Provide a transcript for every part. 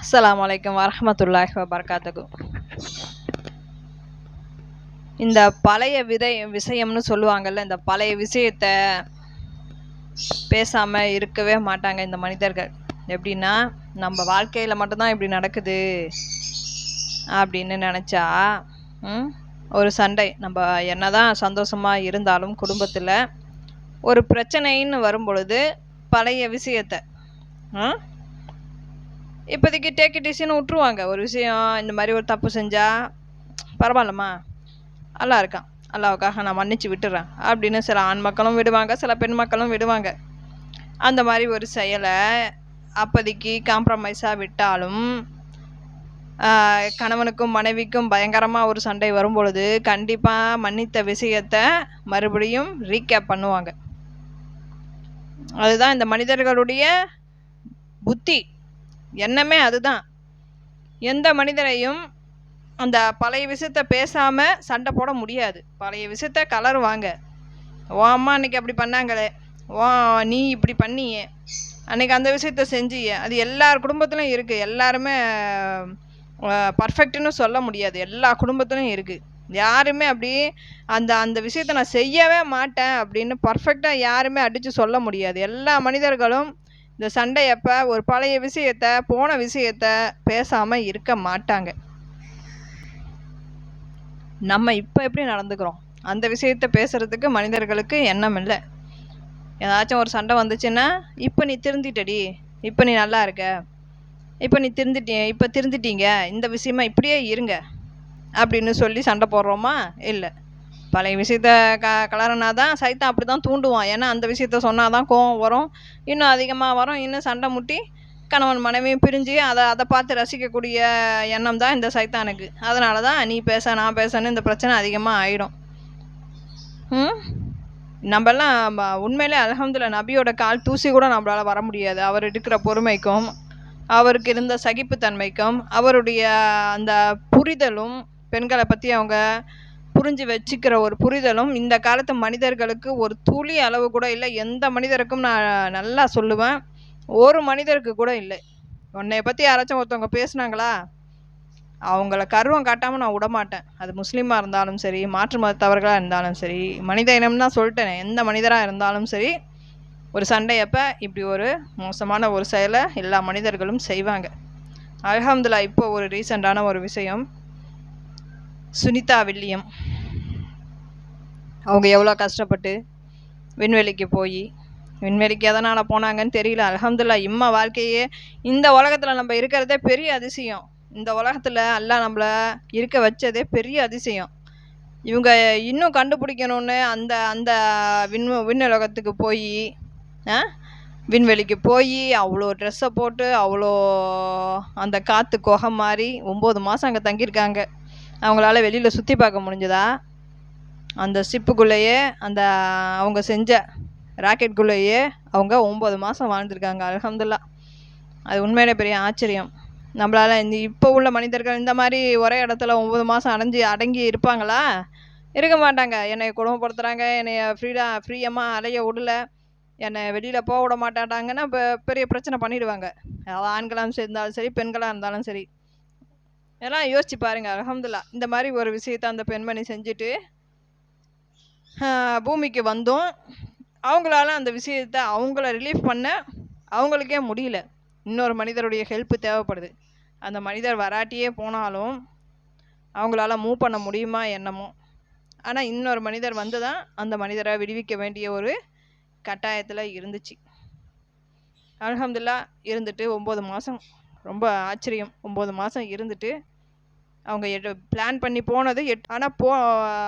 அஸ்லாம் வலைக்கம் வரமத்துல்லாஹ் வபரகாத்துகு இந்த பழைய விதை விஷயம்னு சொல்லுவாங்கல்ல இந்த பழைய விஷயத்த பேசாம இருக்கவே மாட்டாங்க இந்த மனிதர்கள். எப்படின்னா நம்ம வாழ்க்கையில் மட்டும்தான் இப்படி நடக்குது அப்படின்னு நினச்சா ம், ஒரு சண்டை. நம்ம என்னதான் சந்தோஷமாக இருந்தாலும் குடும்பத்தில் ஒரு பிரச்சனைன்னு வரும் பொழுது பழைய விஷயத்த இப்போதைக்கு டேக் டிசின்னு விட்ருவாங்க ஒரு விஷயம் இந்த மாதிரி ஒரு தப்பு செஞ்சால் பரவாயில்லம்மா. நல்லா இருக்கான். அல்லாவுக்காக நான் மன்னிச்சு விட்டுறேன். அப்படின்னு சில ஆண் மக்களும் விடுவாங்க சில பெண் மக்களும் விடுவாங்க. அந்த மாதிரி ஒரு செயலை அப்போதைக்கு காம்ப்ரமைஸாக விட்டாலும் கணவனுக்கும் மனைவிக்கும் பயங்கரமாக ஒரு சண்டை வரும் பொழுது கண்டிப்பாக மன்னித்த விஷயத்தை மறுபடியும் ரீகேப் பண்ணுவாங்க. அதுதான் இந்த மனிதர்களுடைய புத்தி. எண்ணமே அதுதான். எந்த மனிதரையும் அந்த பழைய விஷயத்த பேசாமல் சண்டை போட முடியாது. பழைய விஷயத்த கலருவாங்க ஓ அம்மா அன்னைக்கு அப்படி பண்ணாங்களே. ஓ நீ இப்படி பண்ணியே. அன்னைக்கு அந்த விஷயத்த செஞ்சியே. அது எல்லார் குடும்பத்திலும் இருக்குது எல்லாருமே பர்ஃபெக்ட்னு சொல்ல முடியாது. எல்லா குடும்பத்திலும் இருக்குது யாருமே அப்படி அந்த அந்த விஷயத்த நான் செய்யவே மாட்டேன் அப்படின்னு பர்ஃபெக்டாக யாருமே அடித்து சொல்ல முடியாது. எல்லா மனிதர்களும் இந்த சண்டையப்ப ஒரு பழைய விஷயத்த போன விஷயத்த பேசாமல் இருக்க மாட்டாங்க. நம்ம இப்போ எப்படி நடந்துக்கிறோம்? அந்த விஷயத்த பேசுறதுக்கு மனிதர்களுக்கு எண்ணம் இல்லை. ஏதாச்சும் ஒரு சண்டை வந்துச்சுன்னா இப்போ நீ திருந்திட்டடி இப்போ நீ நல்லா இருக்க இப்போ நீ திருந்திட்டி இப்போ திருந்திட்டீங்க இந்த விஷயமா இப்படியே இருங்க அப்படின்னு சொல்லி சண்டை போடுறோமா? இல்லை. பழைய விஷயத்த க கலரனா தான் சைத்தான் அப்படி தான் தூண்டுவான். ஏன்னா அந்த விஷயத்த சொன்னால் தான் கோவம் வரும். இன்னும் அதிகமாக வரும். இன்னும் சண்டை முட்டி கணவன் மனைவியும் பிரிஞ்சு அதை அதை பார்த்து ரசிக்கக்கூடிய எண்ணம் தான் இந்த சைத்தானுக்கு. அதனால தான் நீ பேச நான் பேசன்னு இந்த பிரச்சனை அதிகமாக ஆயிடும். ம்? நம்மெல்லாம் உண்மையிலே அல்ஹம்துலில்லாஹ் நபியோட கால் தூசி கூட நம்மளால வர முடியாது. அவர் இருக்கிற பொறுமைக்கும் அவருக்கு இருந்த சகிப்புத்தன்மைக்கும் அவருடைய அந்த புரிதலும் பெண்களை பற்றி அவங்க புரிஞ்சு வச்சுக்கிற ஒரு புரிதலும் இந்த காலத்து மனிதர்களுக்கு ஒரு துளி அளவு கூட இல்லை. எந்த மனிதருக்கும் நான் நல்லா சொல்லுவேன். ஒரு மனிதருக்கு கூட இல்லை. உன்னைய பற்றி யாராச்சும் ஒருத்தவங்க பேசுனாங்களா? அவங்கள கருவம் காட்டாமல் நான் விட மாட்டேன் அது முஸ்லீமாக இருந்தாலும் சரி மாற்று மதத்தவர்களாக இருந்தாலும் சரி மனித இனம் தான் சொல்லிட்டேனே எந்த மனிதராக இருந்தாலும் சரி ஒரு சண்டையப்போ இப்படி ஒரு மோசமான ஒரு செயலை எல்லா மனிதர்களும் செய்வாங்க. அல்ஹம்துலில்லாஹ் இப்போ ஒரு ரீசெண்டான ஒரு விஷயம். சுனிதா வில்லியம். அவங்க எவ்வளோ கஷ்டப்பட்டு விண்வெளிக்கு போய் விண்வெளிக்கு எதனால் போனாங்கன்னு தெரியல. அலமதுல்லா இம்மா வாழ்க்கையே இந்த உலகத்தில் நம்ம இருக்கிறதே பெரிய அதிசயம். இந்த உலகத்தில் எல்லாம் நம்மளை இருக்க வச்சதே பெரிய அதிசயம். இவங்க இன்னும் கண்டுபிடிக்கணும்னு அந்த அந்த விண் விண்ணுலகத்துக்கு போய் விண்வெளிக்கு போய் அவ்வளோ ட்ரெஸ்ஸை போட்டு அவ்வளோ அந்த காற்று குகை மாதிரி ஒம்பது மாதம் அங்கே தங்கியிருக்காங்க. அவங்களால வெளியில் சுற்றி பார்க்க முடிஞ்சதா? அந்த ஷிப்புக்குள்ளேயே அந்த அவங்க செஞ்ச ராக்கெட்டுக்குள்ளேயே அவங்க ஒம்பது மாதம் வாழ்ந்துருக்காங்க அலகம்துல்லா அது உண்மையிலே பெரிய ஆச்சரியம். நம்மளால் இந்த இப்போ உள்ள மனிதர்கள் இந்த மாதிரி ஒரே இடத்துல ஒம்பது மாதம் அடைஞ்சு அடங்கி இருப்பாங்களா? இருக்க மாட்டாங்க. என்னை கொடுமைப்படுத்துகிறாங்க என்னைய ஃப்ரீடாக ஃப்ரீயமாக அலைய விடல என்னை வெளியில் போக விட மாட்டாட்டாங்கன்னா இப்போ பெரிய பிரச்சனை பண்ணிடுவாங்க. அதாவது ஆண்களாக இருந்தாலும் சரி பெண்களாக இருந்தாலும் சரி. எல்லாம் யோசிச்சு பாருங்கள் அல்ஹம்துலில்லாஹ் இந்த மாதிரி ஒரு விஷயத்தை அந்த பெண்மணி செஞ்சுட்டு பூமிக்கு வந்தோம். அவங்களால அந்த விஷயத்தை அவங்கள ரிலீஃப் பண்ண அவங்களுக்கே முடியல. இன்னொரு மனிதருடைய ஹெல்ப் தேவைப்படுது. அந்த மனிதர் வராட்டியே போனாலும் அவங்களால மூவ் பண்ண முடியுமா என்னமோ. ஆனால் இன்னொரு மனிதர் வந்து தான் அந்த மனிதரை விடுவிக்க வேண்டிய ஒரு கட்டாயத்தில் இருந்துச்சு. அல்ஹம்துலில்லாஹ் இருந்துட்டு ஒம்பது மாதம் ரொம்ப ஆச்சரியம். ஒம்பது மாதம் இருந்துட்டு அவங்க எட்டு பிளான் பண்ணி போனது எட் ஆனால் போ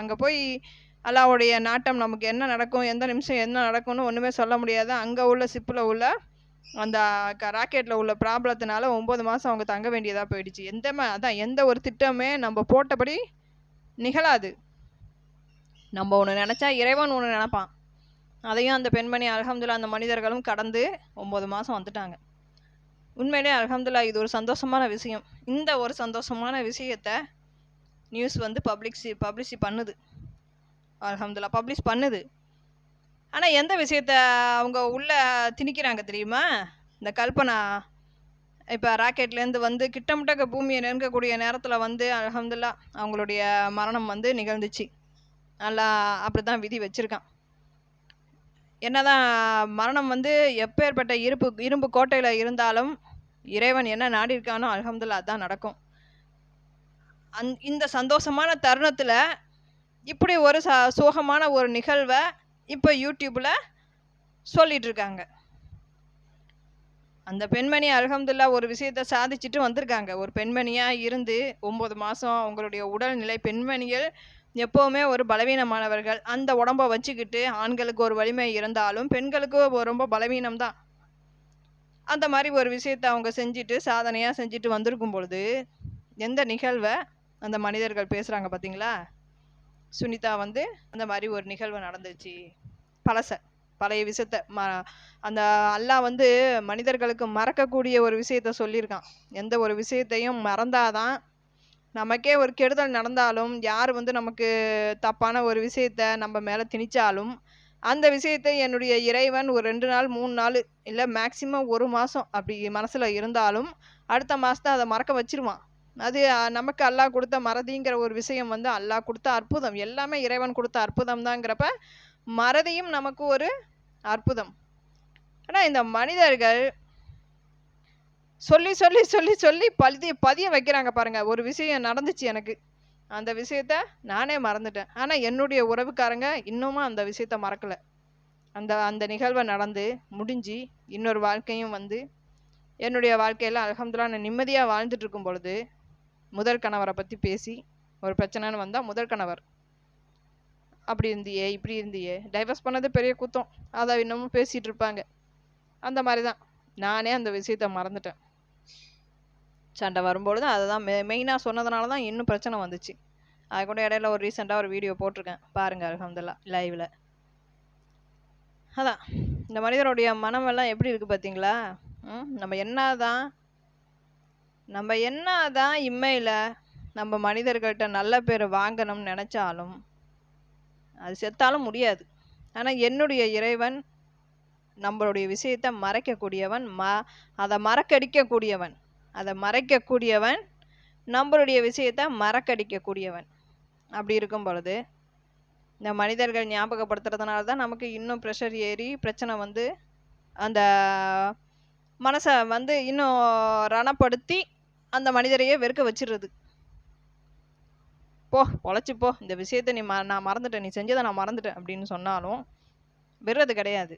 அங்கே போய் அல்லாவுடைய நாட்டம் நமக்கு என்ன நடக்கும் எந்த நிமிஷம் என்ன நடக்கும்னு ஒன்றுமே சொல்ல முடியாது. அங்கே உள்ள சிப்பில் உள்ள அந்த ராக்கெட்டில் உள்ள ப்ராப்ளத்தினால ஒம்பது மாதம் அவங்க தங்க வேண்டியதாக போயிடுச்சு. எந்த அதான் எந்த ஒரு திட்டமே நம்ம போட்டபடி நிகழாது. நம்ம ஒன்று நினச்சா இறைவன் ஒன்று நினப்பான். அதையும் அந்த பெண்மணி அலகம்துல்லா அந்த மனிதர்களும் கடந்து ஒம்பது மாதம் வந்துட்டாங்க. உண்மையிலே அலகம்துல்லா இது ஒரு சந்தோஷமான விஷயம். இந்த ஒரு சந்தோஷமான விஷயத்த நியூஸ் வந்து பப்ளிக்ஸி பப்ளிஷி பண்ணுது. அலமதுல்லா பப்ளிஷ் பண்ணுது. ஆனால் எந்த விஷயத்த அவங்க உள்ளே திணிக்கிறாங்க தெரியுமா? இந்த கல்பனா இப்போ ராக்கெட்லேருந்து வந்து கிட்டமிட்டக்க பூமியை நெருங்கக்கூடிய நேரத்தில் வந்து அலமதுல்லா அவங்களுடைய மரணம் வந்து நிகழ்ந்துச்சு. நல்லா அப்படி தான் விதி வச்சுருக்கான். என்னதான் மரணம் வந்து எப்பேற்பட்ட இருப்பு இரும்பு கோட்டையில் இருந்தாலும் இறைவன் என்ன நாடி இருக்கானோ அலமதுல்லா அதான் நடக்கும். அந் இந்த சந்தோஷமான தருணத்தில் இப்படி ஒரு ச சோகமான ஒரு நிகழ்வை இப்போ யூடியூப்பில் சொல்லிகிட்ருக்காங்க அந்த பெண்மணி அலகம்துல்லா ஒரு விஷயத்த சாதிச்சுட்டு வந்திருக்காங்க. ஒரு பெண்மணியாக இருந்து ஒம்பது மாதம் அவங்களுடைய உடல்நிலை பெண்மணிகள் எப்போவுமே ஒரு பலவீனமானவர்கள். அந்த உடம்ப வச்சுக்கிட்டு ஆண்களுக்கு ஒரு வலிமை இருந்தாலும் பெண்களுக்கு ரொம்ப பலவீனம் தான். அந்த மாதிரி ஒரு விஷயத்தை அவங்க செஞ்சுட்டு சாதனையாக செஞ்சுட்டு வந்திருக்கும் பொழுது எந்த நிகழ்வை அந்த மனிதர்கள் பேசுகிறாங்க பார்த்தீங்களா சுனிதா வந்து அந்த மாதிரி ஒரு நிகழ்வு நடந்துச்சு. பழச பழைய விஷயத்த ம அந்த அல்லாஹ் வந்து மனிதர்களுக்கு மறக்கக்கூடிய ஒரு விஷயத்த சொல்லியிருக்கான். எந்த ஒரு விஷயத்தையும் மறந்தாதான் நமக்கே ஒரு கெடுதல் நடந்தாலும் யார் வந்து நமக்கு தப்பான ஒரு விஷயத்த நம்ம மேலே திணிச்சாலும் அந்த விஷயத்தை என்னுடைய இறைவன் ஒரு ரெண்டு நாள் மூணு நாள் இல்லை மேக்சிமம் ஒரு மாதம் அப்படி மனசில் இருந்தாலும் அடுத்த மாதத்தை அதை மறக்க வச்சிருவான். அது நமக்கு அல்லாஹ் கொடுத்த மறதிங்கிற ஒரு விஷயம் வந்து அல்லாஹ் கொடுத்த அற்புதம். எல்லாமே இறைவன் கொடுத்த அற்புதம் தாங்கிறப்ப மறதியும் நமக்கு ஒரு அற்புதம். ஆனால் இந்த மனிதர்கள் சொல்லி சொல்லி சொல்லி சொல்லி பதிய பதிய வைக்கிறாங்க பாருங்க. ஒரு விஷயம் நடந்துச்சு எனக்கு. அந்த விஷயத்த நானே மறந்துட்டேன். ஆனால் என்னுடைய உறவுக்காரங்க இன்னுமும் அந்த விஷயத்த மறக்கலை. அந்த அந்த நிகழ்வை நடந்து முடிஞ்சு இன்னொரு வாழ்க்கையும் வந்து என்னுடைய வாழ்க்கையில் அலகம்துல்லா நான் நிம்மதியாக வாழ்ந்துட்டு இருக்கும் பொழுது முதல் கணவரை பற்றி பேசி ஒரு பிரச்சனைன்னு வந்தால் முதல் கணவர். அப்படி இருந்தியே இப்படி இருந்தியே. டைவர்ஸ் பண்ணது பெரிய குத்தம். அதை இன்னமும் பேசிகிட்டு இருப்பாங்க. அந்த மாதிரி தான் நானே அந்த விஷயத்த மறந்துட்டேன். சண்டை வரும்பொழுது அதை தான் மெ மெயினாக சொன்னதுனால தான் இன்னும் பிரச்சனை வந்துச்சு. அது கூட இடையில ஒரு ரீசெண்டாக ஒரு வீடியோ போட்டிருக்கேன். பாருங்கள் அல்ஹம்துலில்லாஹ் லைவில் அதான். இந்த மனிதருடைய மனமெல்லாம் எப்படி இருக்குது பார்த்தீங்களா ம் நம்ம என்னதான் நம்ம என்ன தான் இம்மையில் நம்ம மனிதர்கள்ட்ட நல்ல பேர் வாங்கணும்னு நினச்சாலும் அது செத்தாலும் முடியாது. ஆனால் என்னுடைய இறைவன் நம்மளுடைய விஷயத்தை மறைக்கக்கூடியவன் ம அதை மறக்கடிக்கக்கூடியவன் அதை மறைக்கக்கூடியவன் நம்மளுடைய விஷயத்தை மறக்கடிக்கக்கூடியவன். அப்படி இருக்கும் பொழுது இந்த மனிதர்கள் ஞாபகப்படுத்துறதுனால தான் நமக்கு இன்னும் ப்ரெஷர் ஏறி பிரச்சனை வந்து அந்த மனசை வந்து இன்னும் ரணப்படுத்தி அந்த மனிதரையே வெறுக்க வச்சிடுறது போ பொழைச்சி போ. இந்த விஷயத்த நீ ம நான் மறந்துட்டேன். நீ செஞ்சதை நான் மறந்துட்டேன் அப்படின்னு சொன்னாலும் வெறுறது கிடையாது.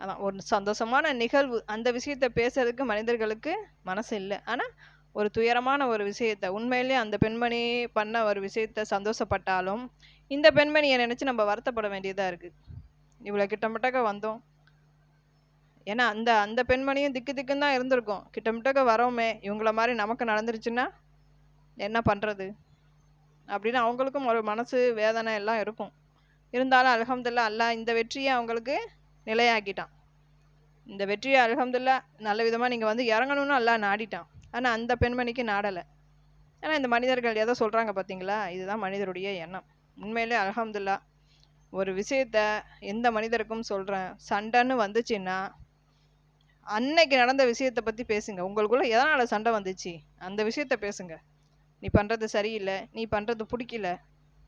அதான் ஒரு சந்தோஷமான நிகழ்வு. அந்த விஷயத்த பேசுறதுக்கு மனிதர்களுக்கு மனசு இல்லை. ஆனால் ஒரு துயரமான ஒரு விஷயத்த உண்மையிலேயே அந்த பெண்மணி பண்ண ஒரு விஷயத்த சந்தோஷப்பட்டாலும் இந்த பெண்மணியை நினச்சி நம்ம வருத்தப்பட வேண்டியதாக இருக்குது இவ்வளோ கிட்டமிட்டக்க வந்தோம். ஏன்னா அந்த அந்த பெண்மணியும் திக்கு திக்குன்னு தான் இருந்திருக்கும். கிட்டமிட்டக்க வரோமே இவங்கள மாதிரி நமக்கு நடந்துருச்சுன்னா என்ன பண்ணுறது அப்படின்னு அவங்களுக்கும் ஒரு மனசு வேதனை எல்லாம் இருக்கும். இருந்தாலும் அலகம்துல்லா அல்லாஹ் இந்த வெற்றியை அவங்களுக்கு நிலையாக்கிட்டான். இந்த வெற்றியை அலகம்துல்லா நல்ல விதமாக நீங்கள் வந்து இறங்கணும்னு அல்லாஹ் நாடிட்டான். ஆனால் அந்த பெண்மணிக்கு நாடலை. ஏன்னா இந்த மனிதர்கள் எதை சொல்கிறாங்க பார்த்தீங்களா இதுதான் மனிதருடைய எண்ணம். உண்மையிலே அலகம்துல்லா ஒரு விஷயத்த எந்த மனிதருக்கும் சொல்கிறேன் சண்டைன்னு வந்துச்சுன்னா அன்னைக்கு நடந்த விஷயத்தை பற்றி பேசுங்க. உங்களுக்குள்ள எதனால் சண்டை வந்துச்சு? அந்த விஷயத்த பேசுங்க. நீ பண்ணுறது சரியில்லை. நீ பண்ணுறது பிடிக்கல.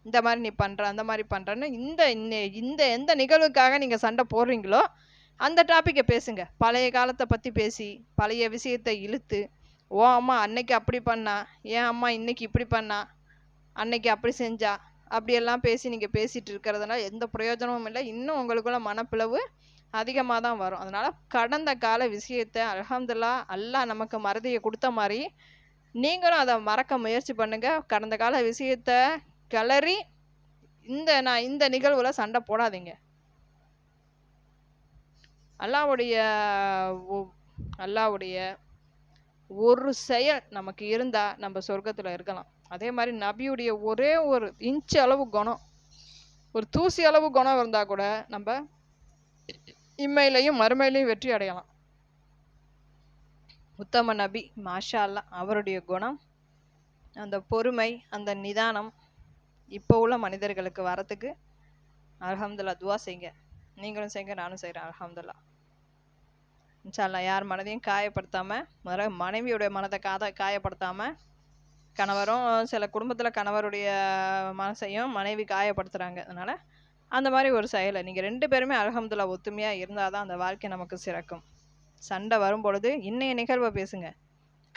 இந்த மாதிரி நீ பண்ணுற அந்த மாதிரி பண்ணுறன்னு இந்த இந்த- இந்த எந்த நிகழ்வுக்காக நீங்கள் சண்டை போடுறீங்களோ அந்த டாப்பிக்கை பேசுங்க. பழைய காலத்தை பற்றி பேசி பழைய விஷயத்தை இழுத்து ஓ அம்மா அன்னைக்கு அப்படி பண்ணா? ஏன் அம்மா இன்னைக்கு இப்படி பண்ணா? அன்னைக்கு அப்படி செஞ்சா? அப்படியெல்லாம் பேசி நீங்கள் பேசிகிட்டு இருக்கிறதுனால எந்த பிரயோஜனமும் இல்லை. இன்னும் உங்களுக்குள்ள மனப்பிளவு அதிகமாக தான் வரும். அதனால் கடந்த கால விஷயத்தை அலமதுல்லா அல்லாஹ் நமக்கு மறதியை கொடுத்த மாதிரி நீங்களும் அதை மறக்க முயற்சி பண்ணுங்கள் கடந்த கால விஷயத்த கிளறி இந்த நான் இந்த நிகழ்வில் சண்டை போடாதீங்க. அல்லாவுடைய ஒ- ஒரு செயல் நமக்கு இருந்தால் நம்ம சொர்க்கத்தில் இருக்கலாம். அதே மாதிரி நபியுடைய ஒரே ஒரு இன்ச் அளவு குணம். ஒரு தூசி அளவு குணம் இருந்தால் கூட நம்ம இம்மையிலையும் மறுமையிலையும் வெற்றி அடையலாம். உத்தம நபி மாஷா அல்லாஹ் அவருடைய குணம் அந்த பொறுமை அந்த நிதானம் இப்போ உள்ள மனிதர்களுக்கு வரத்துக்கு அலமதுல்லா துவா செய்யுங்க நீங்களும் செய்யுங்க நானும் செய்கிறேன் அலமதுல்லா இன்ஷால்லா யார் மனதையும் காயப்படுத்தாமல் மற மனைவியுடைய மனதை காத காயப்படுத்தாமல் கணவரும் சில குடும்பத்தில் கணவருடைய மனசையும் மனைவி காயப்படுத்துகிறாங்க அதனால் அந்த மாதிரி ஒரு செயலை. நீங்கள் ரெண்டு பேருமே அல்ஹம்துல்லா ஒத்துமையாக இருந்தால் தான் அந்த வாழ்க்கை நமக்கு சிறக்கும். சண்டை வரும் பொழுது இன்னைய நிகழ்வை பேசுங்க.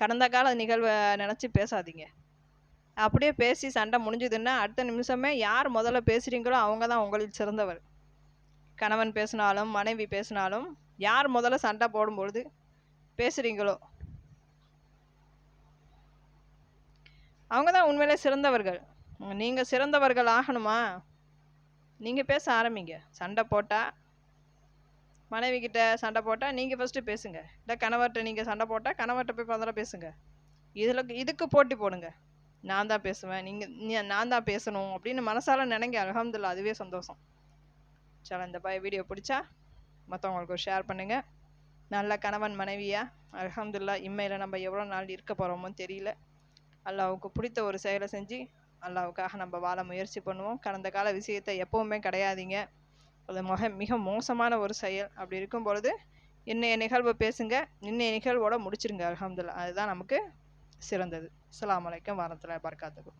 கடந்த கால நிகழ்வை நினச்சி பேசாதீங்க. அப்படியே பேசி சண்டை முடிஞ்சுதுன்னா அடுத்த நிமிஷமே யார் முதல்ல பேசுகிறீங்களோ அவங்க தான் உங்களில் சிறந்தவர். கணவன் பேசினாலும் மனைவி பேசினாலும் யார் முதல்ல சண்டை போடும்பொழுது பேசுகிறீங்களோ அவங்க தான் உண்மையிலே சிறந்தவர்கள். நீங்கள் சிறந்தவர்கள் ஆகணுமா? நீங்கள் பேச ஆரம்பிங்க. சண்டை போட்டால் மனைவி கிட்ட சண்டை போட்டால் நீங்கள் ஃபஸ்ட்டு பேசுங்க. இல்லை கணவர்கிட்ட நீங்கள் சண்டை போட்டால் கணவர்கிட்ட போய் முதல்ல பேசுங்க. இதில் இதுக்கு போட்டி போடுங்க. நான் தான் பேசுவேன். நீங்கள் நான் தான் பேசணும் அப்படின்னு மனசால் நினைங்க. அலகம்துல்லா அதுவே சந்தோஷம். சரி இந்த பய வீடியோ பிடிச்சா மற்றவங்களுக்கு ஷேர் பண்ணுங்கள் நல்ல கணவன் மனைவியாக அலகம்துல்லா இம்மையில் நம்ம எவ்வளோ நாள் இருக்க போகிறோமோ தெரியல. அல்லாவுக்கு பிடித்த ஒரு செயலை செஞ்சு அல்லாவுக்காக நம்ம வாழ முயற்சி பண்ணுவோம். கடந்த கால விஷயத்தை எப்போவுமே கிடையாதீங்க. அது மிக மிக மோசமான ஒரு செயல். அப்படி இருக்கும் பொழுது இன்னைய நிகழ்வை பேசுங்க. இன்னைய நிகழ்வோட முடிச்சிருங்க. அலமதுல்லா அதுதான் நமக்கு சிறந்தது. அஸ்ஸலாமு அலைக்கும் வரமத்துல்லாஹி வபரகாத்துஹு.